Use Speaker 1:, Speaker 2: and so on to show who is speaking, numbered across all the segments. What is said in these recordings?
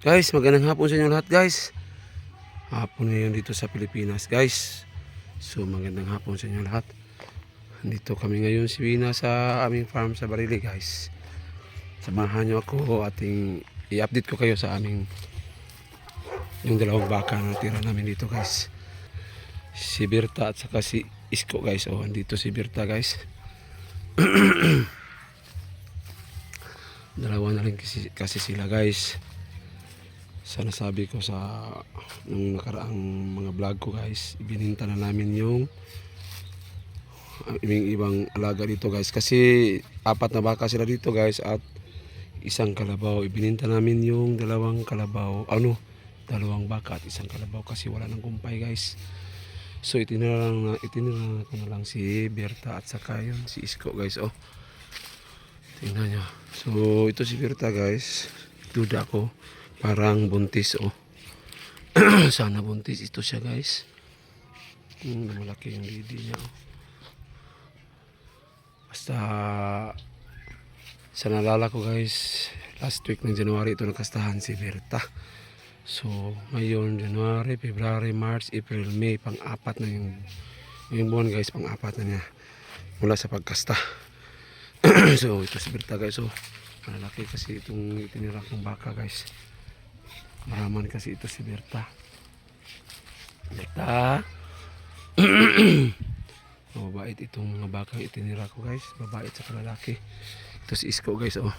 Speaker 1: Guys, magandang hapon sa inyo lahat guys. Hapon ngayon dito sa Pilipinas guys. So magandang hapon sa inyo lahat. Dito kami ngayon si Wina sa aming farm sa Barili guys. Samahan nyo ako ating i-update ko kayo sa aming yung dalawang baka na tira namin dito guys. Si Berta at saka si Isko guys. Oh, andito si Berta guys. Dalawa na rin kasi, kasi sila guys sa nasabi ko sa nung nakaraang mga vlog ko guys ibininta na namin yung ibang ibang alaga dito guys. Kasi apat na baka sila dito guys at isang kalabaw. Ibininta namin yung dalawang kalabaw ano dalawang baka at isang kalabaw kasi wala nang kumpay guys. So itinira na itinira ko na lang si Berta at saka yun si Isko guys oh. Tingnan nyo. So ito si Berta guys. Duda ko parang buntis oh. Sana buntis ito siya guys. Hmm, malaki yung lidi niya oh. basta sa nalala ko guys last week ng January ito nagkastahan si Berta. So ngayon January, February, March, April, May pang-apat na yung yung buwan guys pang-apat na niya mula sa pagkasta. So ito si Berta guys so malaki kasi itong itinira kong baka guys Maraman kasi ito si Berta. Berta. Mababait itong mga bakang itinira ko guys. Mabait sa kalalaki. Ito si Isko guys oh.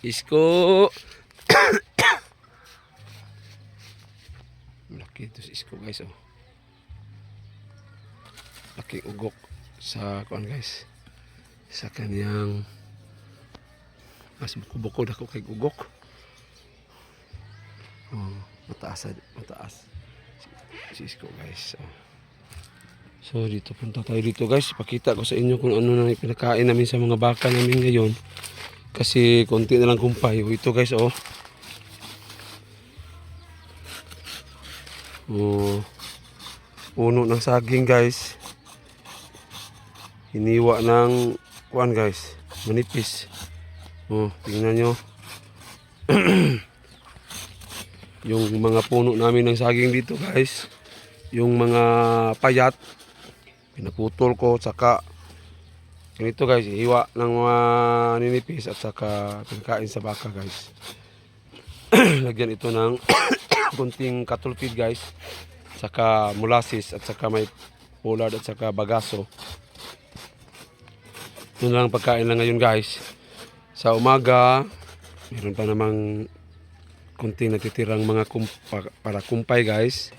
Speaker 1: Isko. Laki ito si Isko guys oh. Laki ugok sa kuan guys. Sa kaniyang mas buko-buko ako kay gugok. Oh, mataas, mataas. Si Isko guys. So dito punta tayo dito guys. Pakita ko sa inyo kung ano na pinakain namin sa mga baka namin ngayon. Kasi konti na lang kumpay. Oh, ito guys oh. Oh. Puno ng saging guys. Hiniwa ng kuan guys. Manipis. Oh, tingnan nyo. yung mga puno namin ng saging dito guys. Yung mga payat. Pinaputol ko. Tsaka ganito guys. Hiwa ng mga ninipis at saka pinakain sa baka guys. Lagyan ito ng kunting cattle feed guys. Tsaka molasses at saka may pollard at saka bagaso. Yun lang ang pagkain lang ngayon guys sa umaga meron pa namang kunting natitirang mga kumpa, para kumpay guys.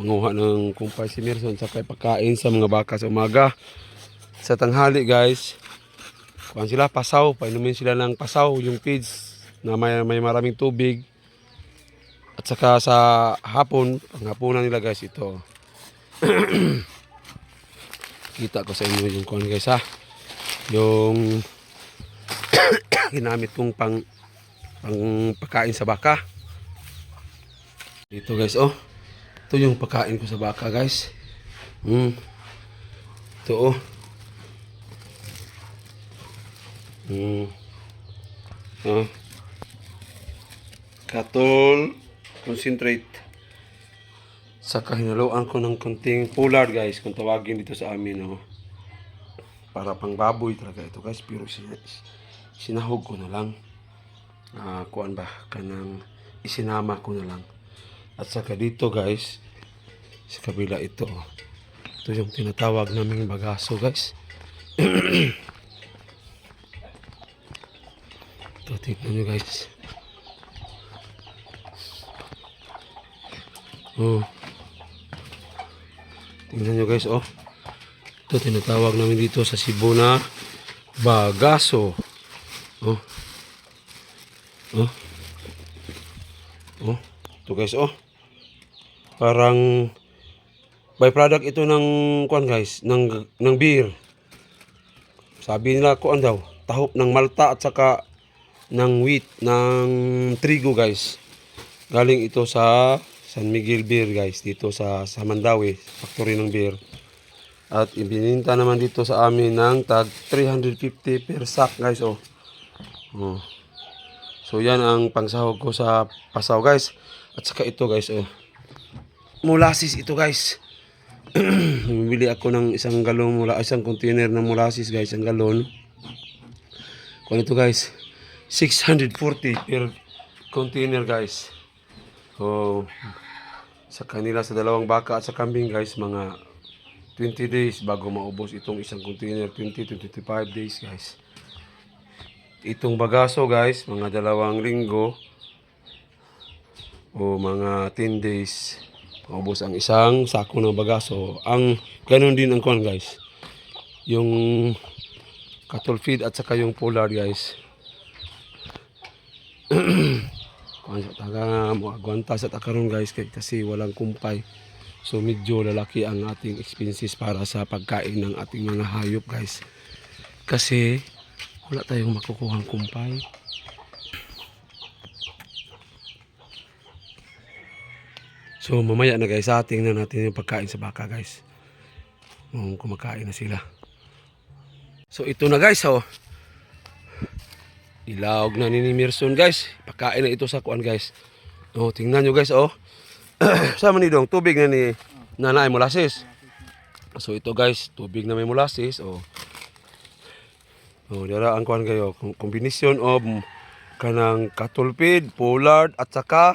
Speaker 1: Manguha ng kumpay si Merson sa pagkain sa mga baka sa umaga. Sa tanghali guys kuhan sila pasaw. Painumin sila ng pasaw yung feeds na may, may maraming tubig. At saka sa hapon panghapunan nila guys ito. Kita ko sa inyo yung kuhan guys ha? Yung ginamit kong pang pang pagkain sa baka. Dito guys, oh. Ito yung pagkain ko sa baka, guys. Hmm. Ito, oh. Hmm. Oh. Katol concentrate. Saka hinaluan ko ng konting pollard, guys, kung tawagin dito sa amin, oh. Para pang baboy talaga ito, guys. Pero sinahog ko na lang. Ah, kuan ba? Kanang isinama ko na lang. At saka dito, guys, sa kabila ito, oh. ito yung tinatawag naming bagaso, guys. ito, tingnan nyo, guys. Oh. Tingnan nyo, guys, oh. Ito tinatawag namin dito sa Cebu na bagaso. Oh. Oh. Oh. Ito guys, oh. Parang byproduct ito ng kuan guys, ng ng beer. Sabi nila kuan daw, tahop ng malta at saka ng wheat ng trigo guys. Galing ito sa San Miguel Beer guys, dito sa sa Mandawi, factory ng beer. At ibininta naman dito sa amin ng tag 350 per sack guys oh. Oh. So yan ang pangsahog ko sa pasaw guys. At saka ito guys oh. Molasses ito guys. Bumili ako ng isang galon mula isang container ng molasses guys, ang galon. Kung ito guys, 640 per container guys. So sa kanila sa dalawang baka at sa kambing guys, mga 20 days bago maubos itong isang container, 20 to 25 days guys. Itong bagaso guys, mga dalawang linggo o mga 10 days maubos ang isang sako ng bagaso. Ang ganun din ang kuan guys. Yung cattle feed at saka yung polar guys. Kuan sa taga mo agwanta sa takaron guys kasi walang kumpay. So medyo lalaki ang ating expenses para sa pagkain ng ating mga hayop guys. Kasi wala tayong makukuhang kumpay. So mamaya na guys, ah, tingnan natin yung pagkain sa baka guys. Kung kumakain na sila. So ito na guys, oh. Ilawag na ni Mirson guys. Pagkain na ito sa kuan guys. Oh, tingnan nyo guys, oh. Sama ni dong, tubig na ni nanay molasses. So ito guys, tubig na may molasses, oh. Oh, dira ang kuan kayo, combination of kanang feed, pollard at saka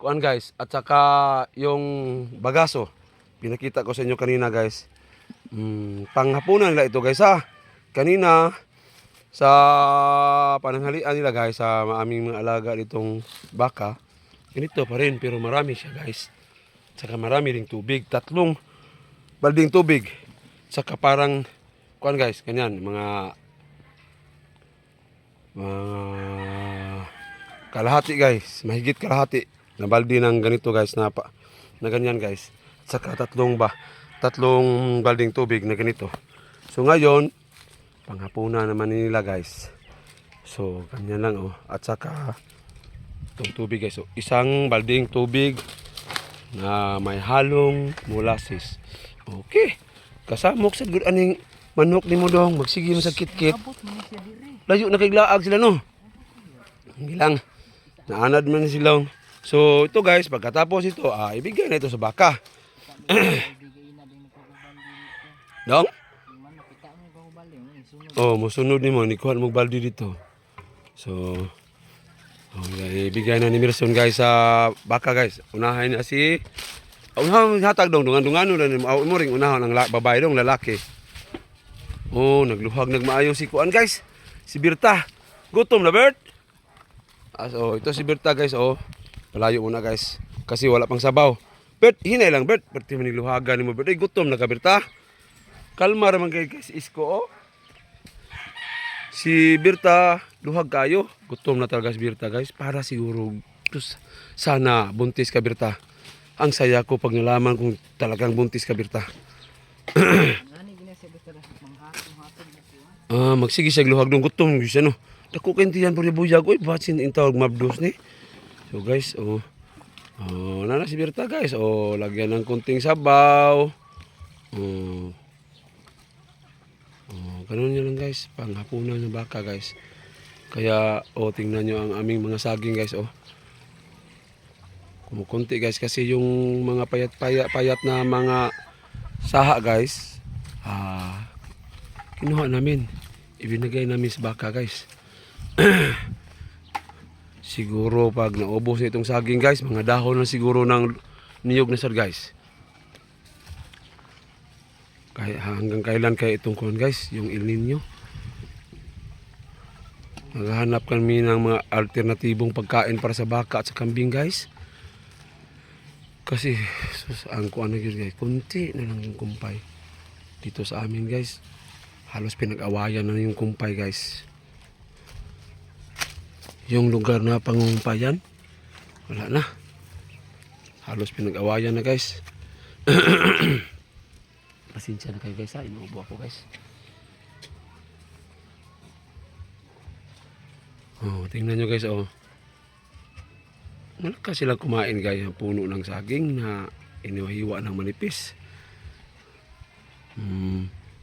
Speaker 1: kuan guys, at saka yung bagaso. Pinakita ko sa inyo kanina guys. Mm, panghapunan nila ito guys ha. Kanina sa pananghalian nila guys sa aming mga alaga ditong baka. Ganito pa rin pero marami siya guys. Saka marami ring tubig. Tatlong balding tubig. Saka parang kuan guys, kanyan mga mga kalahati guys, mahigit kalahati na balde ng ganito guys na pa, na ganyan guys. Saka tatlong ba, tatlong balding tubig na ganito. So ngayon, panghapunan naman nila guys. So ganyan lang oh. At saka itong tubig guys. So isang balding tubig na may halong molasses. Okay. Kasamok sa good aning manok ni mo dong. Magsige mo sa kit-kit. Layo na kay laag sila no. Hindi lang. Naanad man sila. So ito guys, pagkatapos ito, ah, ibigay na ito sa baka. Dong? Oh, musunod ni mo, ni kuhan mo baldi dito. So, oh, ibigay na ni Mirson guys sa baka guys. Unahin na si Unahan hatag dong dungan dungan ni mo ring unahan ang babae dong lalaki. Oh, nagluhag nagmaayo si kuan guys. Si Birta. Gutom na Bert. Ah, so, ito si Birta guys oh. Palayo muna guys. Kasi wala pang sabaw. Bert, hinay lang Bert. Bert, man niluhagan ni mo Bert. Ay, gutom na ka Birta. Kalma raman kay guys isko oh. Si Birta, luhag kayo. Gutom na talaga si Birta guys. Para siguro, sana buntis ka Birta. Ang saya ko pag nalaman kung talagang buntis ka Birta. Ah, magsige siya luhag ng gutom guys ano. Dako kintiyan pud buyag oy batsin in tawag mabdos ni. So guys, oh. Oh, nana si Birta guys. Oh, lagyan ng kunting sabaw. Oh. Oh, ganun yun lang guys. Panghapunan ng baka guys. Kaya, oh, tingnan nyo ang aming mga saging guys, oh. Kumukunti guys kasi yung mga payat-payat payat na mga saha guys, ah, kinuha namin. Ibinigay namin sa baka guys. siguro pag naubos na itong saging guys, mga dahon na siguro ng niyog na sir guys. Kaya hanggang kailan kaya itong kuhan guys, yung El Nino. Maghahanap kami ng mga alternatibong pagkain para sa baka at sa kambing guys. Kasi sus, ang kuhan na guys, kunti na lang yung kumpay. Dito sa amin guys, halos pinag-awayan na yung kumpay guys. Yung lugar na pangumpayan, wala na. Halos pinag-awayan na guys. Pasensya na kayo guys ha, inuubo ako guys. Oh, tingnan nyo guys oh. Malakas sila kumain guys puno ng saging na iniwahiwa ng manipis. Hmm,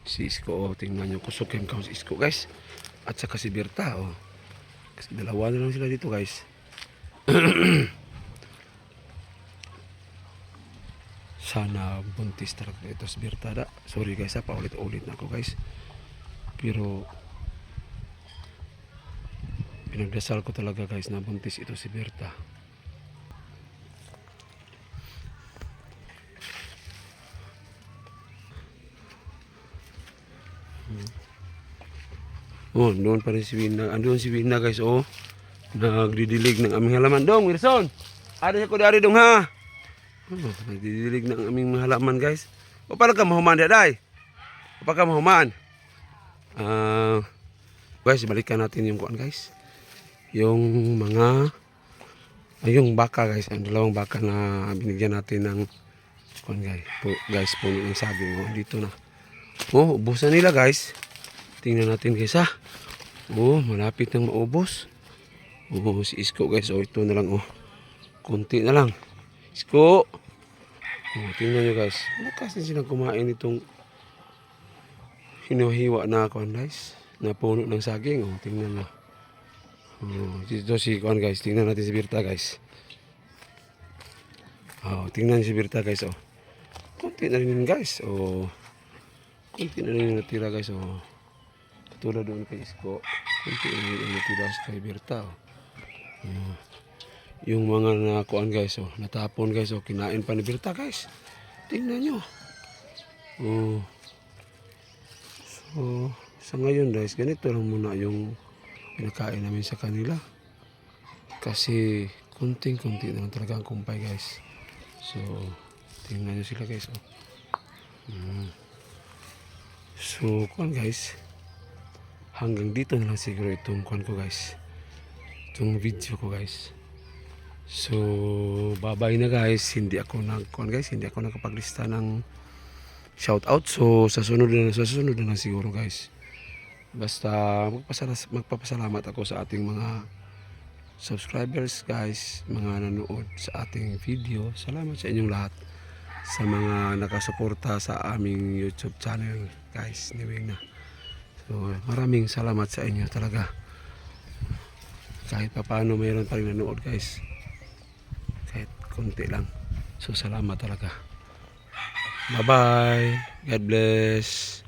Speaker 1: si Isko oh, tingnan nyo kusok yung si Isko guys. At saka si Berta oh. Kasi dalawa na lang sila dito guys. Sana buntis talaga ito si Bertada. Sorry guys ha, paulit-ulit na ako guys. Pero pinagdasal ko talaga guys na buntis ito si Berta. Oh, doon pa rin si Wina. Andun si Wina guys, oh. Nagdidilig ng aming halaman. Dong, Wilson! Ada ko dari dong ha. Oh, nagdidilig ng aming halaman guys. O para ka mahuman daday. O para ka mahuman. Ah, guys, balikan natin yung kuan guys. Yung mga ay, yung baka guys, ang dalawang baka na binigyan natin ng kuan guys. Po, guys, puno ng saging. Oh, dito na. Oh, ubusan nila guys. Tingnan natin guys ha. Oh, malapit nang maubos. Oh, si Isko guys. Oh, ito na lang oh. Kunti na lang. Isko. Oh, tingnan nyo guys. Malakas na silang kumain itong hinuhiwa na kuan guys. Na puno ng saging. Oh, tingnan nyo. Oh, dito si kuan guys. Tingnan natin si Birta guys. Oh, tingnan si Birta guys oh. Kunti na rin guys. Oh. Kunti na rin natira guys oh. Katulad doon kay Isko. Kunti yung natira sa kay Birta oh. Yung mga nakuan guys oh. Natapon guys oh. Kinain pa ni Birta guys. Tingnan nyo. Oh. So, sa ngayon guys, ganito lang muna yung pinakain namin sa kanila. Kasi kunting-kunti na lang talaga ang kumpay guys. So, tingnan nyo sila guys. Oh. Mm. So, kuan guys. Hanggang dito na lang siguro itong kuan ko guys. Itong video ko guys. So, bye-bye na guys. Hindi ako nag kuan guys, hindi ako nakapaglista ng shout out. So, sa sunod na sa sunod na lang siguro guys. Basta magpapasalamat ako sa ating mga subscribers guys, mga nanood sa ating video. Salamat sa inyong lahat sa mga nakasuporta sa aming YouTube channel guys ni Wing na. So maraming salamat sa inyo talaga. Kahit pa mayroon pa rin nanood guys. Kahit konti lang. So salamat talaga. Bye bye. God bless.